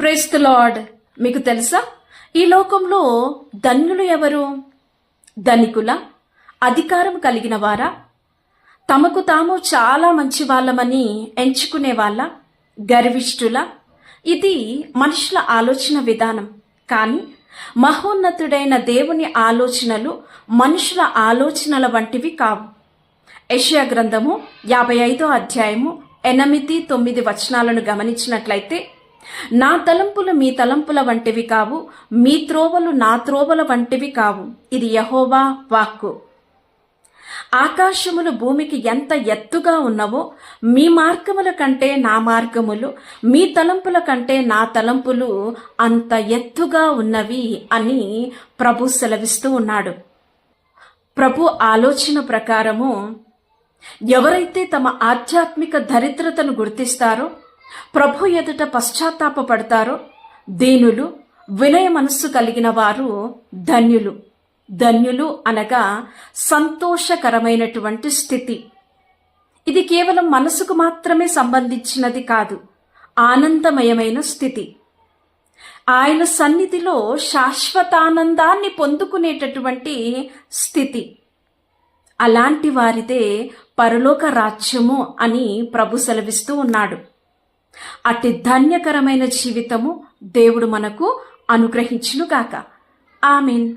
Price the lord మీకు తెలుసా? ఈ లోకంలో ధన్యులు ఎవరు? ధనికుల? అధికారం కలిగిన వారా? తమకు తాము చాలా మంచి వాళ్ళమని ఎంచుకునే వాళ్ళ? గర్విష్ఠుల? ఇది మనుషుల ఆలోచన విధానం. కానీ మహోన్నతుడైన దేవుని ఆలోచనలు మనుషుల ఆలోచనల వంటివి కావు. యషియా గ్రంథము యాభై ఐదో అధ్యాయము ఎనిమిది తొమ్మిది వచనాలను గమనించినట్లయితే నా తలంపులు మీ తలంపుల వంటివి కావు మీ త్రోవలు నా త్రోవల వంటివి కావు. ఇది యహోవా వాక్కు. ఆకాశములు భూమికి ఎంత ఎత్తుగా ఉన్నవో మీ మార్గముల కంటే నా మార్గములు మీ తలంపుల కంటే నా తలంపులు అంత ఎత్తుగా ఉన్నవి అని ప్రభు సెలవిస్తూ ఉన్నాడు. ప్రభు ఆలోచన ప్రకారము ఎవరైతే తమ ఆధ్యాత్మిక దరిద్రతను గుర్తిస్తారో ప్రభు ఎదుట పశ్చాత్తాపపడతారో దీనులు వినయ మనస్సు కలిగిన వారు ధన్యులు. ధన్యులు అనగా సంతోషకరమైనటువంటి స్థితి. ఇది కేవలం మనసుకు మాత్రమే సంబంధించినది కాదు ఆనందమయమైన స్థితి. ఆయన సన్నిధిలో శాశ్వతానందాన్ని పొందుకునేటటువంటి స్థితి. అలాంటి వారిదే పరలోక రాజ్యము అని ప్రభు సెలవిస్తూ ఉన్నాడు. అట్టి ధన్యకరమైన జీవితము దేవుడు మనకు అనుగ్రహించునుగాక. ఆమెన్.